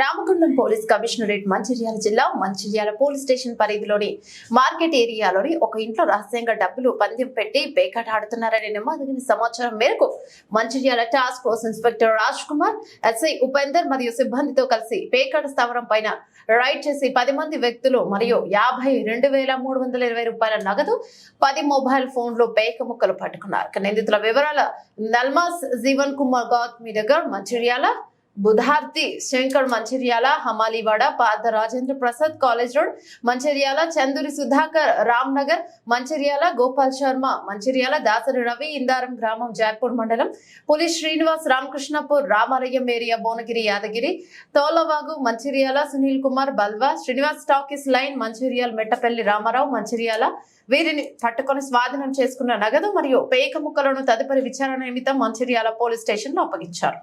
Ramagundam police commissionerate Mancherial జిల్లా Mancherial police station పరిధిలోని market ఏరియాలోని ఒక ఇంట్లో రహస్యంగా డబ్బులు పందెం పెట్టి పేకాట ఆడుతున్నారని నమోదైన సమాచారం మేరకు Mancherial task force inspector Raj Kumar SI Upender మరియు సిబ్బందితో కలిసి పేకాట స్థావరం పైన రైడ్ చేసి పది మంది వ్యక్తులు మరియు యాభై రెండు వేల మూడు వందల ఇరవై రూపాయల నగదు పది మొబైల్ ఫోన్లు పేక ముక్కలు పట్టుకున్నారు. నిందితుల వివరాల నల్మాస్ జీవన్ కుమార్ గౌతమి దగ్గర మంచిర్యాల బుధార్తి శంకర్ మంచిర్యాల హమాలీవాడ పార్థ రాజేంద్ర ప్రసాద్ కాలేజ్ రోడ్ మంచిర్యాల చందూరి సుధాకర్ రామ్ నగర్ మంచిర్యాల గోపాల్ శర్మ మంచిర్యాల దాసరి రవి ఇందారం గ్రామం జైపూర్ మండలం పులి శ్రీనివాస్ రామకృష్ణపూర్ రామాలయం area Bhuvanagiri Yadagiri Tolavagu Mancherial Sunil Kumar Balwa Srinivas talkies line Mancherial Mettapalli Ramarao Mancherial వీరిని పట్టుకొని స్వాధీనం చేసుకున్న నగదు మరియు పేక ముక్కలను తదుపరి విచారణ నిమిత్తం మంచిర్యాల పోలీస్ స్టేషన్లో అప్పగించారు.